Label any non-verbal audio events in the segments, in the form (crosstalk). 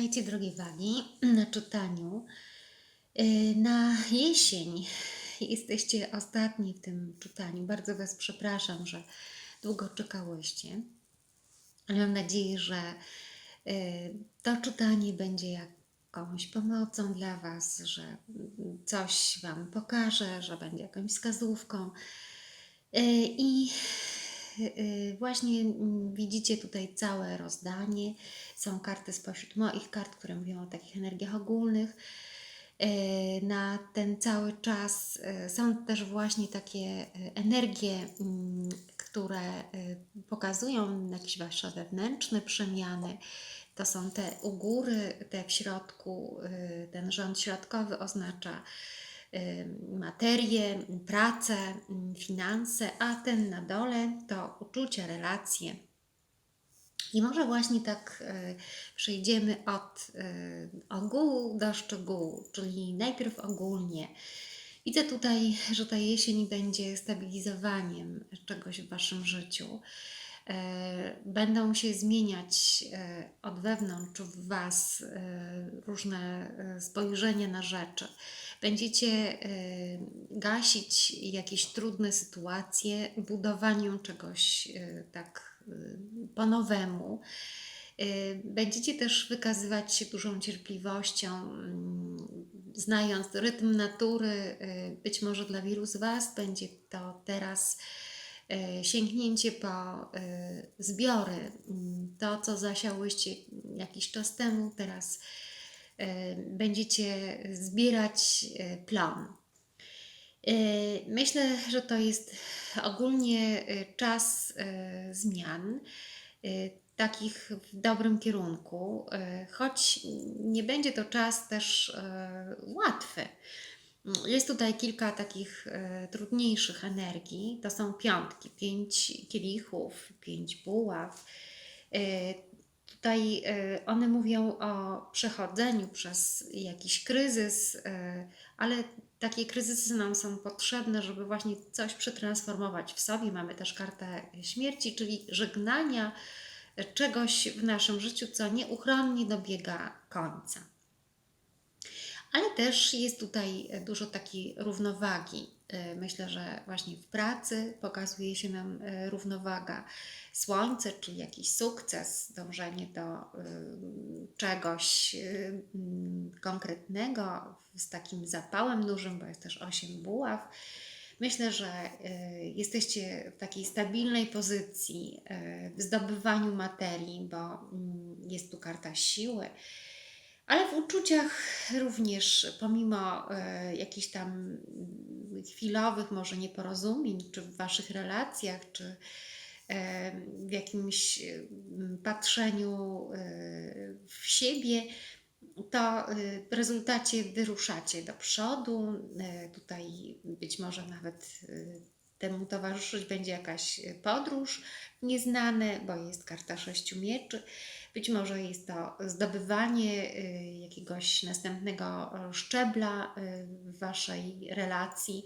Witajcie drogie wagi na czytaniu. Yy, Na jesień jesteście ostatni w tym czytaniu. Bardzo Was przepraszam, że długo czekałyście, ale mam nadzieję, że yy, to czytanie będzie jakąś pomocą dla Was, że coś Wam pokaże, że będzie jakąś wskazówką. Yy, I właśnie mm, widzicie tutaj całe rozdanie. Są karty spośród moich kart, które mówią o takich energiach ogólnych. Yy, Na ten cały czas yy, są też właśnie takie energie, mm, które pokazują jakieś Wasze wewnętrzne przemiany. To są te u góry, te w środku, ten rząd środkowy oznacza materię, pracę, finanse, a ten na dole to uczucia, relacje. I może właśnie tak e, przejdziemy od e, ogółu do szczegółu, czyli najpierw ogólnie. Widzę tutaj, że ta jesień będzie stabilizowaniem czegoś w Waszym życiu. E, Będą się zmieniać od wewnątrz w Was różne spojrzenia na rzeczy. Będziecie e, gasić jakieś trudne sytuacje budowaniem czegoś e, tak e, po nowemu. Będziecie też wykazywać się dużą cierpliwością, mm, znając rytm natury. Być może dla wielu z Was będzie to teraz sięgnięcie po zbiory. Mm, To, co zasiałyście jakiś czas temu, teraz będziecie zbierać e, plon. E, Myślę, że to jest ogólnie e, czas e, zmian, e, takich w dobrym kierunku, e, choć nie będzie to czas też e, łatwy. Jest tutaj kilka takich e, trudniejszych energii. To są piątki, pięć kielichów, pięć buław. Tutaj e, one mówią o przechodzeniu przez jakiś kryzys, e, ale takie kryzysy nam są potrzebne, żeby właśnie coś przetransformować w sobie. Mamy też kartę śmierci, czyli żegnania czegoś w naszym życiu, co nieuchronnie dobiega końca. Ale też jest tutaj dużo takiej równowagi. E, Myślę, że właśnie w pracy pokazuje się nam e, równowaga. Słońce, czyli jakiś sukces, dążenie do czegoś konkretnego, z takim zapałem dużym, bo jest też osiem buław. Myślę, że jesteście w takiej stabilnej pozycji w zdobywaniu materii, bo mm, jest tu karta siły. Ale w uczuciach również, pomimo e, jakichś tam chwilowych może nieporozumień, czy w Waszych relacjach, czy e, w jakimś mm, patrzeniu e, w siebie, to e, w rezultacie wyruszacie do przodu. E, Tutaj być może nawet e, temu towarzyszyć będzie jakaś podróż nieznane, bo jest karta sześciu mieczy. Być może jest to zdobywanie y, jakiegoś następnego y, szczebla w Waszej relacji,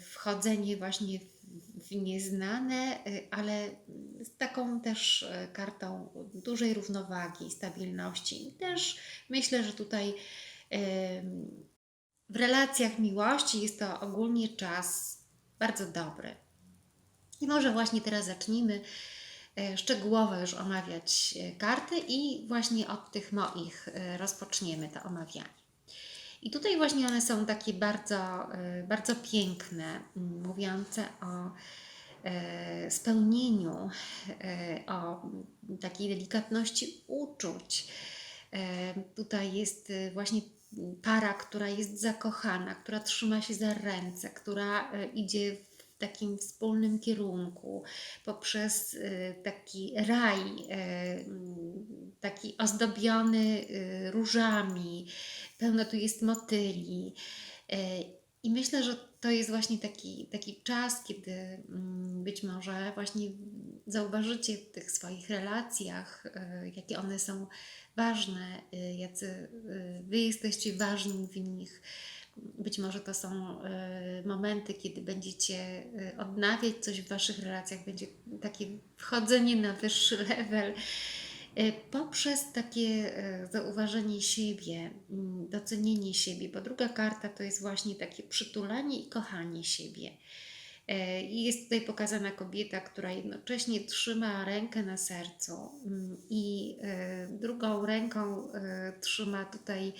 wchodzenie właśnie w nieznane, ale z taką też kartą dużej równowagi, stabilności. I też myślę, że tutaj w relacjach miłości jest to ogólnie czas bardzo dobry. I może właśnie teraz zacznijmy e, szczegółowo już omawiać e, karty i właśnie od tych moich e, rozpoczniemy to omawianie. I tutaj właśnie one są takie bardzo, bardzo piękne, mówiące o spełnieniu, o takiej delikatności uczuć. Tutaj jest właśnie para, która jest zakochana, która trzyma się za ręce, która e, idzie w takim wspólnym kierunku, poprzez e, taki raj, e, m, taki ozdobiony różami, pełno tu jest motyli. I myślę, że to jest właśnie taki, taki czas, kiedy mm, być może właśnie zauważycie w tych swoich relacjach, e, jakie one są ważne, e, jacy e, Wy jesteście ważni w nich. Być może to są momenty, kiedy będziecie odnawiać coś w Waszych relacjach, będzie takie wchodzenie na wyższy level. E, Poprzez takie e, zauważenie siebie, mm, docenienie siebie, bo druga karta to jest właśnie takie przytulanie i kochanie siebie. E, I jest tutaj pokazana kobieta, która jednocześnie trzyma rękę na sercu mm, i drugą ręką trzyma tutaj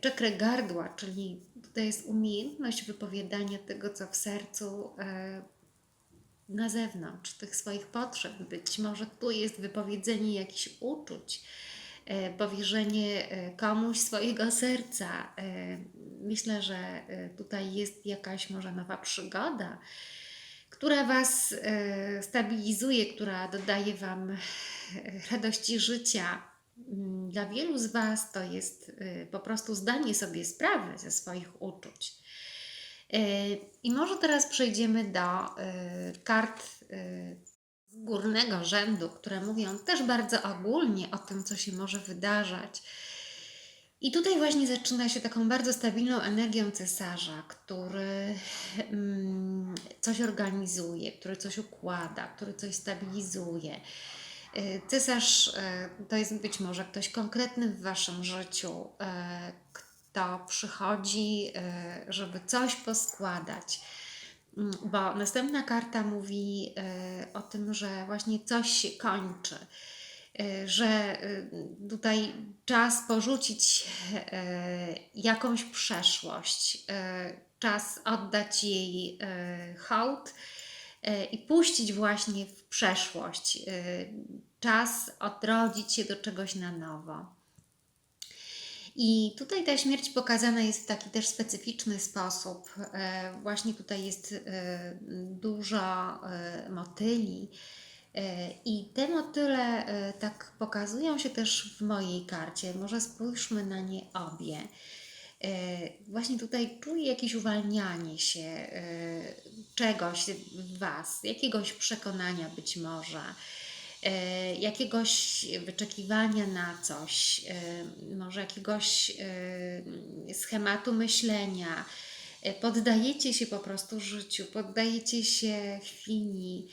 czekrę gardła, czyli tutaj jest umiejętność wypowiadania tego, co w sercu na zewnątrz, tych swoich potrzeb. Być może tu jest wypowiedzenie jakichś uczuć, e, powierzenie e, komuś swojego serca. E, Myślę, że tutaj jest jakaś może nowa przygoda, która Was stabilizuje, która dodaje Wam radości życia. Mm, Dla wielu z Was to jest po prostu zdanie sobie sprawy ze swoich uczuć. E, I może teraz przejdziemy do e, kart z górnego rzędu, które mówią też bardzo ogólnie o tym, co się może wydarzać. I tutaj właśnie zaczyna się taką bardzo stabilną energią cesarza, który mm, coś organizuje, który coś układa, który coś stabilizuje. Cesarz to jest być może ktoś konkretny w waszym życiu, kto przychodzi, e, żeby coś poskładać. Mm, Bo następna karta mówi e, o tym, że właśnie coś się kończy, e, że tutaj czas porzucić jakąś przeszłość, czas oddać jej hołd i puścić właśnie w przeszłość, czas odrodzić się do czegoś na nowo. I tutaj ta śmierć pokazana jest w taki też specyficzny sposób. E, Właśnie tutaj jest e, dużo e, motyli. I te motyle tak pokazują się też w mojej karcie. Może spójrzmy na nie obie. Właśnie tutaj czuję jakieś uwalnianie się czegoś w Was, jakiegoś przekonania być może jakiegoś wyczekiwania na coś, e, może jakiegoś e, schematu myślenia. E, Poddajecie się po prostu życiu, poddajecie się chwili.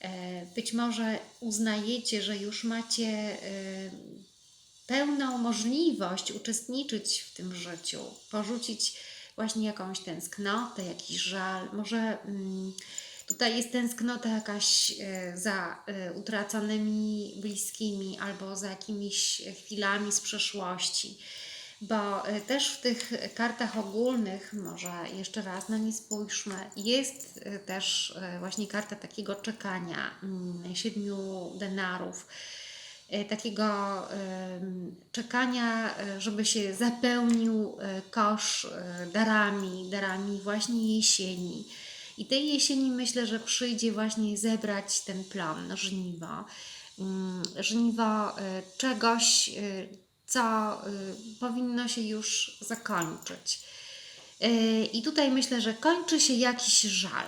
E, Być może uznajecie, że już macie e, pełną możliwość uczestniczyć w tym życiu, porzucić właśnie jakąś tęsknotę, jakiś żal, może. Tutaj jest tęsknota jakaś e, za e, utraconymi bliskimi albo za jakimiś chwilami z przeszłości. Bo e, też w tych kartach ogólnych, może jeszcze raz na nie spójrzmy, jest też właśnie karta takiego czekania, mm, siedmiu denarów, takiego czekania, żeby się zapełnił kosz darami, darami właśnie jesieni. I tej jesieni myślę, że przyjdzie właśnie zebrać ten plon, żniwo. Mm, Żniwo y, czegoś, y, co y, powinno się już zakończyć. I tutaj myślę, że kończy się jakiś żal,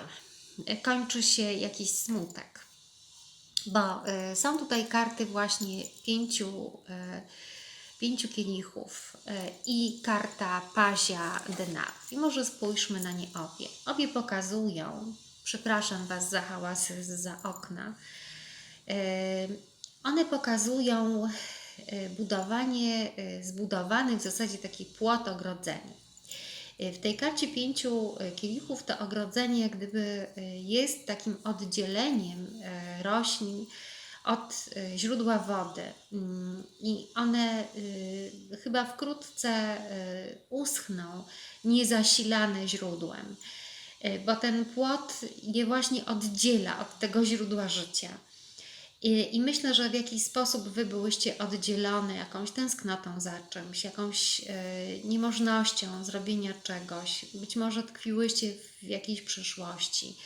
kończy się jakiś smutek. Bo są tutaj karty właśnie pięciu, pięciu kielichów y, i karta pazia denarów. I może spójrzmy na nie obie. Obie pokazują, przepraszam Was za hałasy za okna, y, one pokazują y, budowanie, zbudowany w zasadzie taki płot ogrodzenia. W tej karcie pięciu kielichów to ogrodzenie jak gdyby jest takim oddzieleniem roślin od y, źródła wody. Mm, I one y, chyba wkrótce y, uschną, niezasilane źródłem, bo ten płot je właśnie oddziela od tego źródła życia. I, myślę, że w jakiś sposób wy byłyście oddzielone jakąś tęsknotą za czymś, jakąś niemożnością zrobienia czegoś. Być może tkwiłyście w jakiejś przyszłości.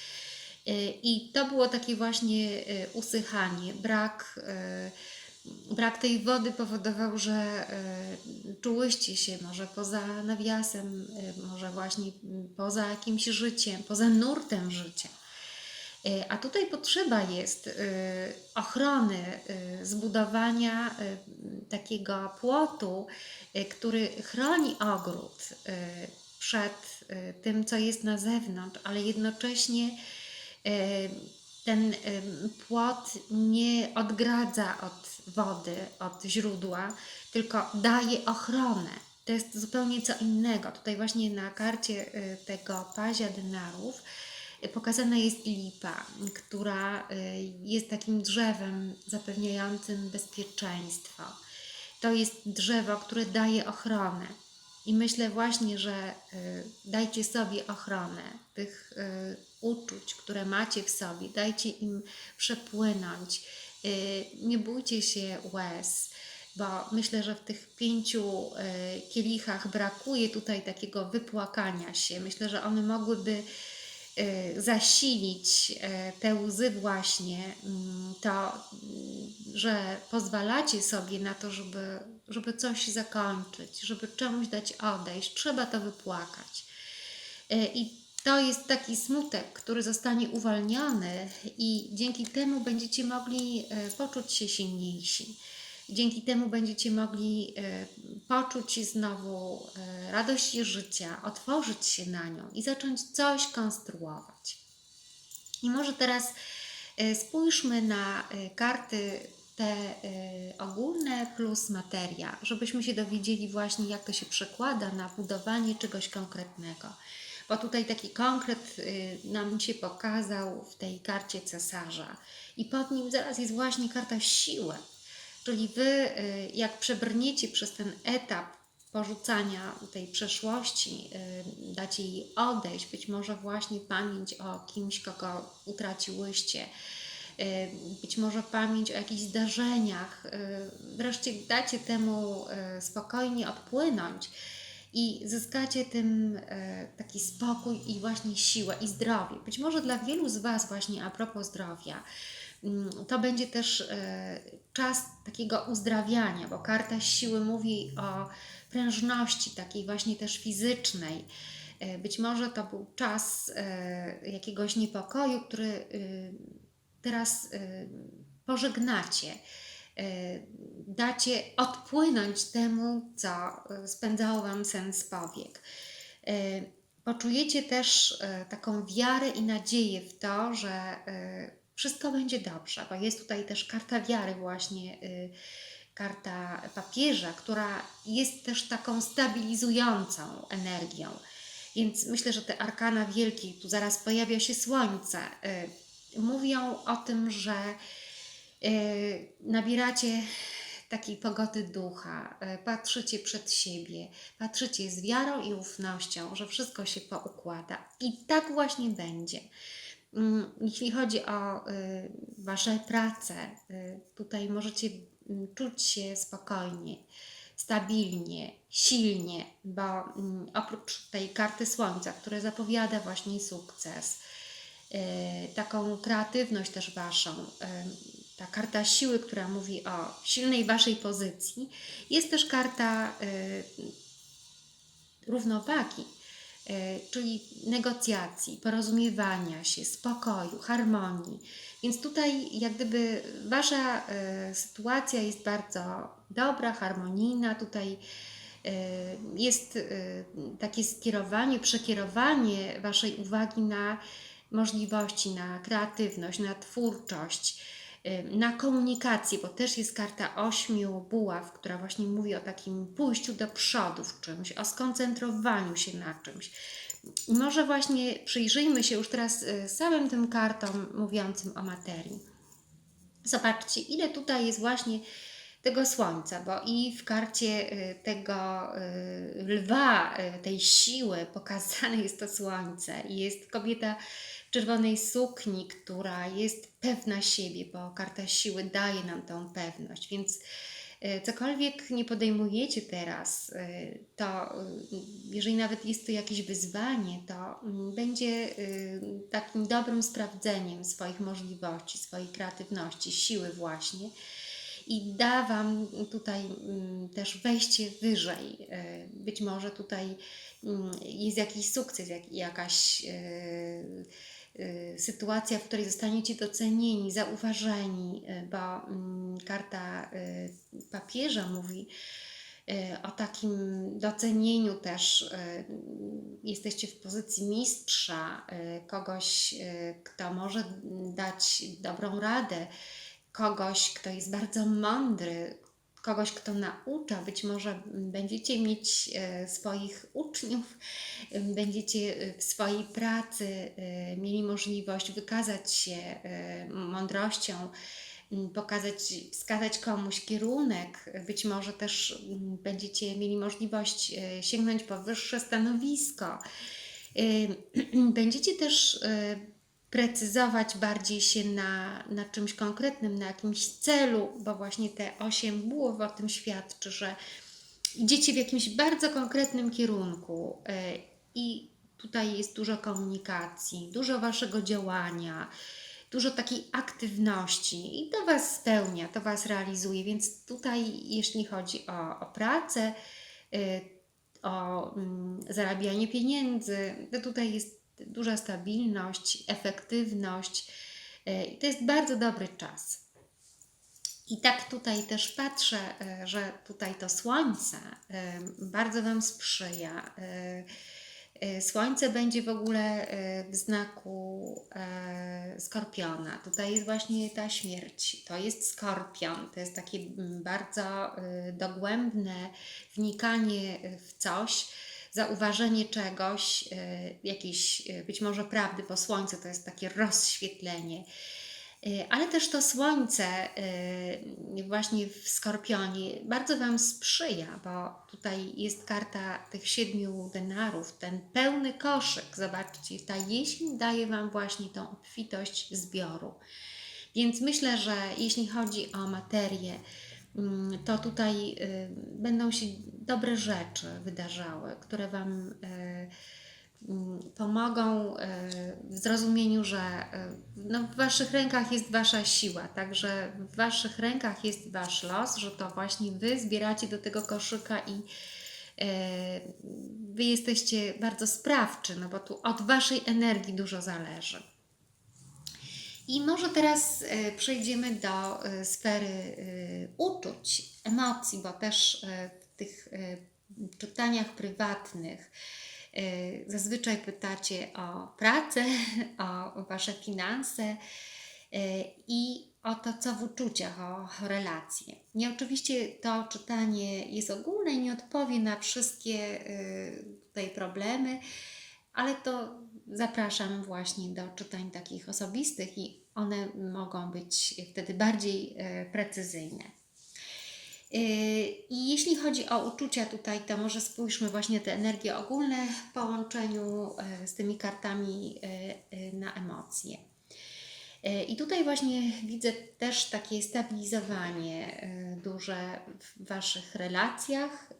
E, I to było takie właśnie e, usychanie, brak, e, brak tej wody powodował, że czułyście się może poza nawiasem, może właśnie poza jakimś życiem, poza nurtem życia. A tutaj potrzeba jest ochrony, zbudowania takiego płotu, który chroni ogród przed tym, co jest na zewnątrz, ale jednocześnie ten ym, płot nie odgradza od wody, od źródła, tylko daje ochronę. To jest zupełnie co innego. Tutaj właśnie na karcie y, tego pazia denarów y, pokazana jest lipa, która jest takim drzewem zapewniającym bezpieczeństwo. To jest drzewo, które daje ochronę. I myślę właśnie, że y, dajcie sobie ochronę tych y, uczuć, które macie w sobie, dajcie im przepłynąć. Y, nie bójcie się łez, bo myślę, że w tych pięciu kielichach brakuje tutaj takiego wypłakania się. Myślę, że one mogłyby zasilić y, te łzy właśnie, mm, to, mm, że pozwalacie sobie na to, żeby, żeby coś zakończyć, żeby czemuś dać odejść, trzeba to wypłakać. Y, I to jest taki smutek, który zostanie uwolniony, i dzięki temu będziecie mogli y, poczuć się silniejsi. Dzięki temu będziecie mogli y, poczuć znowu y, radość życia, otworzyć się na nią i zacząć coś konstruować. I może teraz y, spójrzmy na karty te ogólne plus materia, żebyśmy się dowiedzieli właśnie, jak to się przekłada na budowanie czegoś konkretnego. Bo tutaj taki konkret nam się pokazał w tej karcie cesarza. I pod nim zaraz jest właśnie karta siły. Czyli wy, y, jak przebrniecie przez ten etap porzucania tej przeszłości, y, dacie jej odejść, być może właśnie pamięć o kimś, kogo utraciłyście, y, być może pamięć o jakichś zdarzeniach, wreszcie dacie temu spokojnie odpłynąć i zyskacie tym taki spokój i właśnie siłę i zdrowie. Być może dla wielu z Was właśnie a propos zdrowia, to będzie też e, czas takiego uzdrawiania, bo karta siły mówi o prężności takiej właśnie też fizycznej. E, Być może to był czas e, jakiegoś niepokoju, który y, teraz y, pożegnacie. Dacie odpłynąć temu, co spędzało Wam sens powiek. Poczujecie też taką wiarę i nadzieję w to, że wszystko będzie dobrze, bo jest tutaj też karta wiary, właśnie y, karta papieża, która jest też taką stabilizującą energią. Więc myślę, że te arkana wielkie, tu zaraz pojawia się słońce, y, mówią o tym, że y, nabieracie takiej pogody ducha, patrzycie przed siebie, patrzycie z wiarą i ufnością, że wszystko się poukłada. I tak właśnie będzie. Mm, Jeśli chodzi o y, Wasze prace, y, tutaj możecie mm, czuć się spokojnie, stabilnie, silnie, bo mm, oprócz tej karty Słońca, które zapowiada właśnie sukces, y, taką kreatywność też Waszą, ta karta siły, która mówi o silnej Waszej pozycji, jest też karta równowagi, czyli negocjacji, porozumiewania się, spokoju, harmonii. Więc tutaj, jak gdyby, Wasza e, sytuacja jest bardzo dobra, harmonijna. Tutaj e, jest e, takie skierowanie, przekierowanie Waszej uwagi na możliwości, na kreatywność, na twórczość na komunikację, bo też jest karta ośmiu buław, która właśnie mówi o takim pójściu do przodu w czymś, o skoncentrowaniu się na czymś. I Może właśnie przyjrzyjmy się już teraz y, samym tym kartom mówiącym o materii. Zobaczcie, ile tutaj jest właśnie tego słońca, bo i w karcie y, tego y, lwa, y, tej siły (laughs) pokazane jest to słońce i jest kobieta w czerwonej sukni, która jest pewna siebie, bo karta siły daje nam tą pewność, więc y, cokolwiek nie podejmujecie teraz, y, to y, jeżeli nawet jest to jakieś wyzwanie, to mm, będzie takim dobrym sprawdzeniem swoich możliwości, swojej kreatywności, siły właśnie i da Wam tutaj mm, też wejście wyżej. E, Być może tutaj mm, jest jakiś sukces, jak, jakaś e, e, sytuacja, w której zostaniecie docenieni, zauważeni, e, bo mm, karta e, papieża mówi, o takim docenieniu też. Jesteście w pozycji mistrza, kogoś, kto może dać dobrą radę, kogoś, kto jest bardzo mądry, kogoś, kto naucza. Być może będziecie mieć e, swoich uczniów, e, będziecie e, w swojej pracy mieli możliwość wykazać się mądrością, pokazać, wskazać komuś kierunek. Być może też będziecie mieli możliwość sięgnąć po wyższe stanowisko. (clears throat) Będziecie też precyzować bardziej się na, na czymś konkretnym, na jakimś celu, bo właśnie te osiem bułów o tym świadczy, że idziecie w jakimś bardzo konkretnym kierunku e, i tutaj jest dużo komunikacji, dużo waszego działania, dużo takiej aktywności i to was spełnia, to was realizuje, więc tutaj jeśli chodzi o, o pracę, e, o mm, zarabianie pieniędzy, to tutaj jest duża stabilność, efektywność e, i to jest bardzo dobry czas. I tak tutaj też patrzę, e, że tutaj to słońce e, bardzo Wam sprzyja. Słońce będzie w ogóle w znaku skorpiona. Tutaj jest właśnie ta śmierć. To jest skorpion. To jest takie bardzo dogłębne wnikanie w coś, zauważenie czegoś, e, jakiejś e, być może prawdy, bo słońce to jest takie rozświetlenie. E, Ale też to słońce właśnie w Skorpionie bardzo Wam sprzyja, bo tutaj jest karta tych siedmiu denarów, ten pełny koszyk. Zobaczcie, ta jesień daje Wam właśnie tą obfitość zbioru. Więc myślę, że jeśli chodzi o materię, to tutaj y, będą się dobre rzeczy wydarzały, które Wam y, mm, pomogą y, w zrozumieniu, że no, w Waszych rękach jest Wasza siła, także w Waszych rękach jest Wasz los, że to właśnie Wy zbieracie do tego koszyka i Wy jesteście bardzo sprawczy, no bo tu od Waszej energii dużo zależy. I może teraz e, przejdziemy do e, sfery e, uczuć, emocji, bo też w tych czytaniach prywatnych zazwyczaj pytacie o pracę, (laughs) o Wasze finanse i o to, co w uczuciach, o relacje. Nie oczywiście to czytanie jest ogólne i nie odpowie na wszystkie tutaj problemy, ale to zapraszam właśnie do czytań takich osobistych i one mogą być wtedy bardziej e, precyzyjne. E, I jeśli chodzi o uczucia tutaj, to może spójrzmy właśnie te energie ogólne w połączeniu e, z tymi kartami na emocje. I tutaj właśnie widzę też takie stabilizowanie duże w Waszych relacjach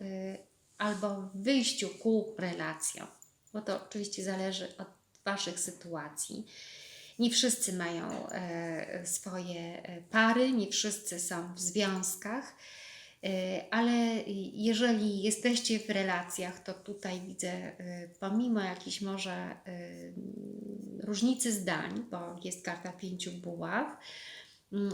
albo w wyjściu ku relacjom, bo to oczywiście zależy od Waszych sytuacji. Nie wszyscy mają e, swoje e, pary, nie wszyscy są w związkach, e, ale jeżeli jesteście w relacjach, to tutaj widzę, pomimo jakiejś może różnicy zdań, bo jest karta pięciu buław,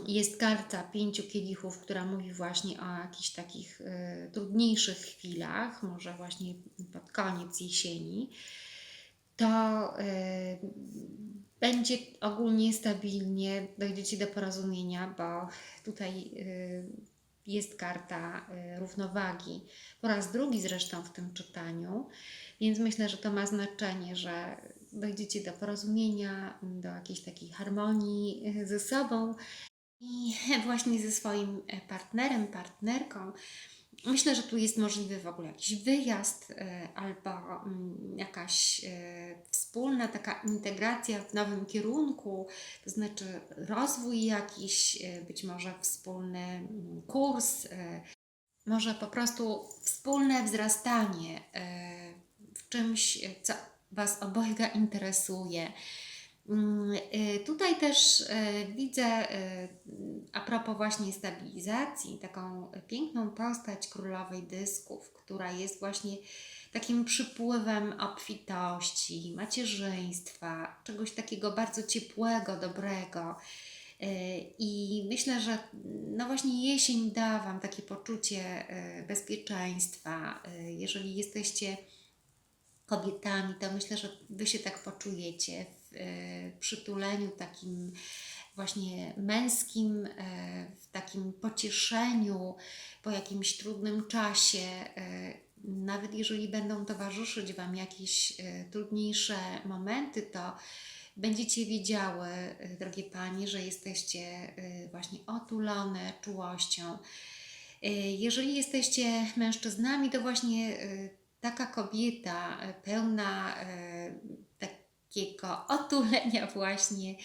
jest karta pięciu kielichów, która mówi właśnie o jakichś takich e, trudniejszych chwilach, może właśnie pod koniec jesieni, to e, będzie ogólnie stabilnie, dojdziecie do porozumienia, bo tutaj y, jest karta równowagi, po raz drugi zresztą w tym czytaniu, więc myślę, że to ma znaczenie, że dojdziecie do porozumienia, do jakiejś takiej harmonii y, ze sobą i (laughs) właśnie ze swoim e, partnerem, partnerką. Myślę, że tu jest możliwy w ogóle jakiś wyjazd e, albo mm, jakaś e, wspólna taka integracja w nowym kierunku, to znaczy rozwój jakiś, e, być może wspólny mm, kurs, e, może po prostu wspólne wzrastanie e, w czymś, e, co Was obojga interesuje. Mm, y, Tutaj też y, widzę, y, a propos właśnie stabilizacji, taką piękną postać królowej dysków, która jest właśnie takim przypływem obfitości, macierzyństwa, czegoś takiego bardzo ciepłego, dobrego. I myślę, że no właśnie jesień da Wam takie poczucie bezpieczeństwa. Jeżeli jesteście kobietami, to myślę, że Wy się tak poczujecie w e, przytuleniu takim właśnie męskim, e, w takim pocieszeniu po jakimś trudnym czasie. e, Nawet jeżeli będą towarzyszyć Wam jakieś trudniejsze momenty, to będziecie wiedziały, drogie Panie, że jesteście właśnie otulone czułością. Jeżeli jesteście mężczyznami, to właśnie taka kobieta e, pełna e, takiego otulenia właśnie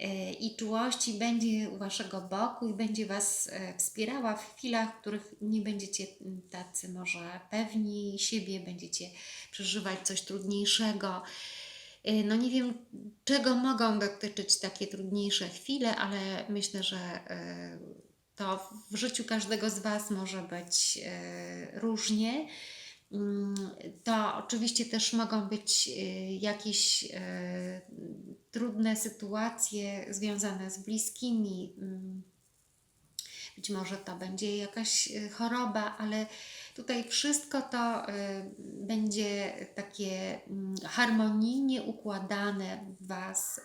e, i czułości będzie u Waszego boku i będzie Was wspierała w chwilach, w których nie będziecie tacy może pewni siebie, będziecie przeżywać coś trudniejszego. No nie wiem, czego mogą dotyczyć takie trudniejsze chwile, ale myślę, że to w życiu każdego z Was może być różnie. To oczywiście też mogą być e, jakieś e, trudne sytuacje związane z bliskimi. Być może to będzie jakaś e, choroba, ale tutaj wszystko to będzie takie mm, harmonijnie układane w Was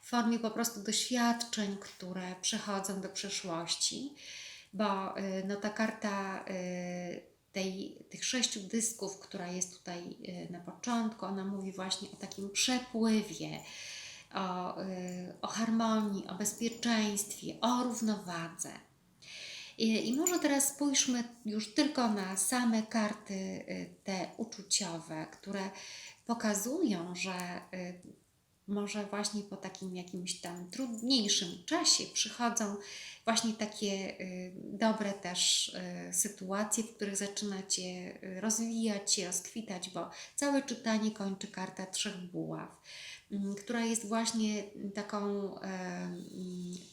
w formie po prostu doświadczeń, które przechodzą do przeszłości, bo no, ta karta tej, tych sześciu dysków, która jest tutaj e, na początku, ona mówi właśnie o takim przepływie, o, e, o harmonii, o bezpieczeństwie, o równowadze. I, I może teraz spójrzmy już tylko na same karty y, te uczuciowe, które pokazują, że może właśnie po takim jakimś tam trudniejszym czasie przychodzą właśnie takie y, dobre też y, sytuacje, w których zaczynacie y, rozwijać się, rozkwitać, bo całe czytanie kończy karta trzech buław mm, która jest właśnie taką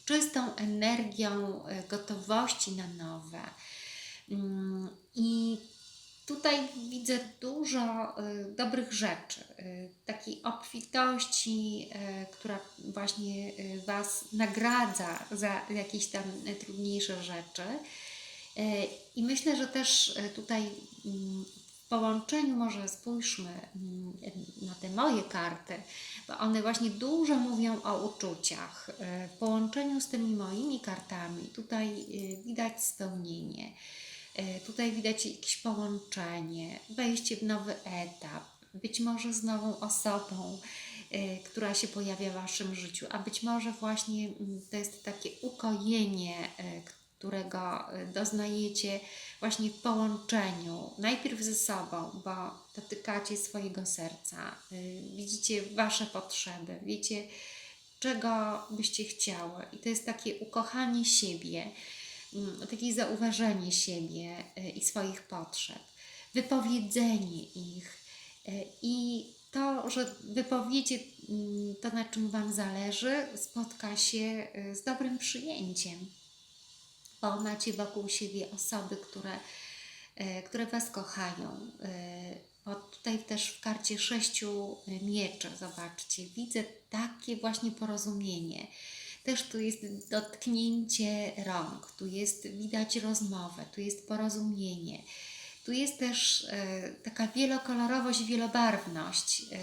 czystą energią gotowości na nowe. Mm, I tutaj widzę dużo e, dobrych rzeczy, e, takiej obfitości, e, która właśnie Was nagradza za jakieś tam trudniejsze rzeczy. I myślę, że też tutaj mm, w połączeniu może spójrzmy mm, na te moje karty, bo one właśnie dużo mówią o uczuciach. W połączeniu z tymi moimi kartami tutaj widać spełnienie, tutaj widać jakieś połączenie, wejście w nowy etap, być może z nową osobą, e, która się pojawia w Waszym życiu, a być może właśnie mm, to jest takie ukojenie, e, którego e, doznajecie właśnie w połączeniu, najpierw ze sobą, bo dotykacie swojego serca, widzicie Wasze potrzeby, wiecie, czego byście chciały. I to jest takie ukochanie siebie, takie zauważenie siebie y, i swoich potrzeb, wypowiedzenie ich y, i to, że wypowiecie mm, to, na czym Wam zależy, spotka się y, z dobrym przyjęciem bo macie wokół siebie osoby, które, e, które Was kochają. E, Bo tutaj też w karcie sześciu mieczy, zobaczcie, widzę takie właśnie porozumienie. Też tu jest dotknięcie rąk, tu jest widać rozmowę, tu jest porozumienie. Tu jest też e, taka wielokolorowość, wielobarwność e,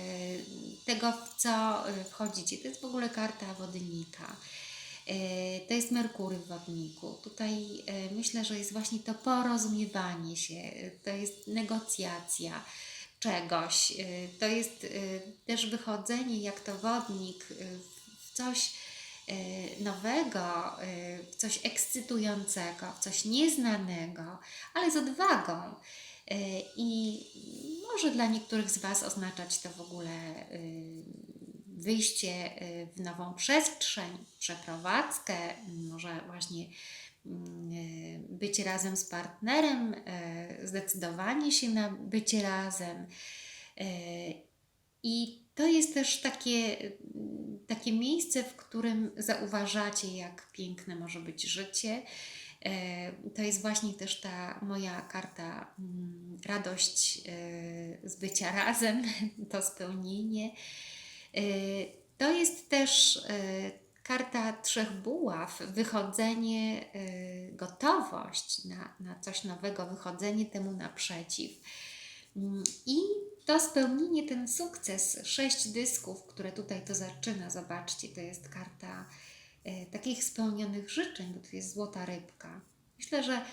tego, w co e, wchodzicie. To jest w ogóle karta wodnika. To jest Merkury w wodniku. Tutaj myślę, że jest właśnie to porozumiewanie się, to jest negocjacja czegoś, to jest też wychodzenie jak to wodnik w coś nowego, e, w coś ekscytującego, w coś nieznanego, ale z odwagą. E, I może dla niektórych z Was oznaczać to w ogóle wyjście y, w nową przestrzeń, przeprowadzkę, może właśnie mm, y, bycie razem z partnerem, y, zdecydowanie się na bycie razem. Y, I to jest też takie, mm, takie miejsce, w którym zauważacie, jak piękne może być życie. Y, To jest właśnie też ta moja karta mm, radość y, z bycia razem, (laughs) to spełnienie. Y, To jest też karta trzech buław, wychodzenie, gotowość na, na coś nowego, wychodzenie temu naprzeciw. Mm, I to spełnienie, ten sukces, sześć dysków, które tutaj to zaczyna, zobaczcie, to jest karta y, takich spełnionych życzeń, bo tu jest złota rybka. Myślę, że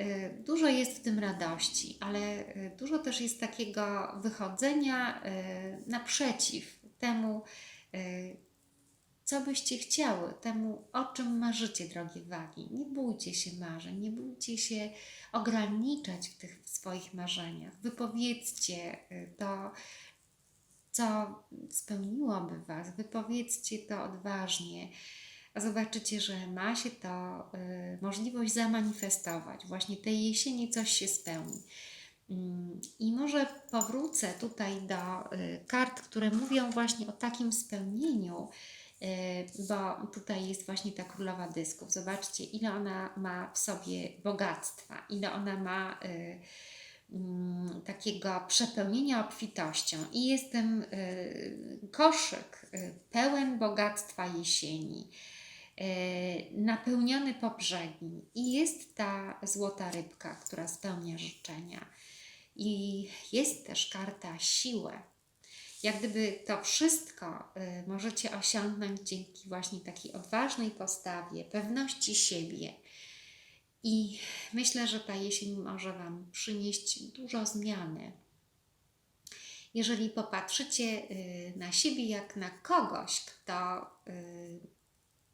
y, dużo jest w tym radości, ale y, dużo też jest takiego wychodzenia naprzeciw temu, co byście chciały, temu, o czym marzycie, drogie wagi. Nie bójcie się marzeń, nie bójcie się ograniczać w tych swoich marzeniach. Wypowiedzcie y, to, co spełniłoby Was, wypowiedzcie to odważnie, a zobaczycie, że ma się to y, możliwość zamanifestować. Właśnie tej jesieni coś się spełni. Mm, I może powrócę tutaj do y, kart, które mówią właśnie o takim spełnieniu, bo tutaj jest właśnie ta królowa dysków. Zobaczcie, ile ona ma w sobie bogactwa, ile ona ma y, mm, takiego przepełnienia obfitością. I jest ten koszyk y, pełen bogactwa jesieni, napełniony po brzegi. I jest ta złota rybka, która spełnia życzenia. I jest też karta siły. Jak gdyby to wszystko y, możecie osiągnąć dzięki właśnie takiej odważnej postawie, pewności siebie. I myślę, że ta jesień może Wam przynieść dużo zmiany. Jeżeli popatrzycie y, na siebie jak na kogoś, kto y,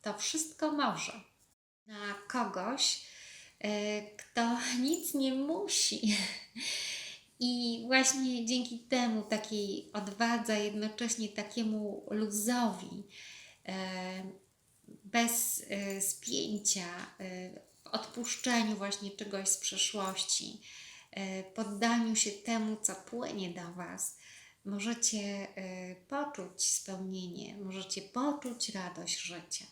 to wszystko może, na kogoś, kto nic nie musi. (laughs) I właśnie dzięki temu, takiej odwadze, jednocześnie takiemu luzowi, e, bez e, spięcia, e, w odpuszczeniu właśnie czegoś z przeszłości, poddaniu się temu, co płynie do Was, możecie poczuć spełnienie, możecie poczuć radość życia.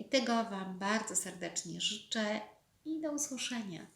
I tego Wam bardzo serdecznie życzę i do usłyszenia.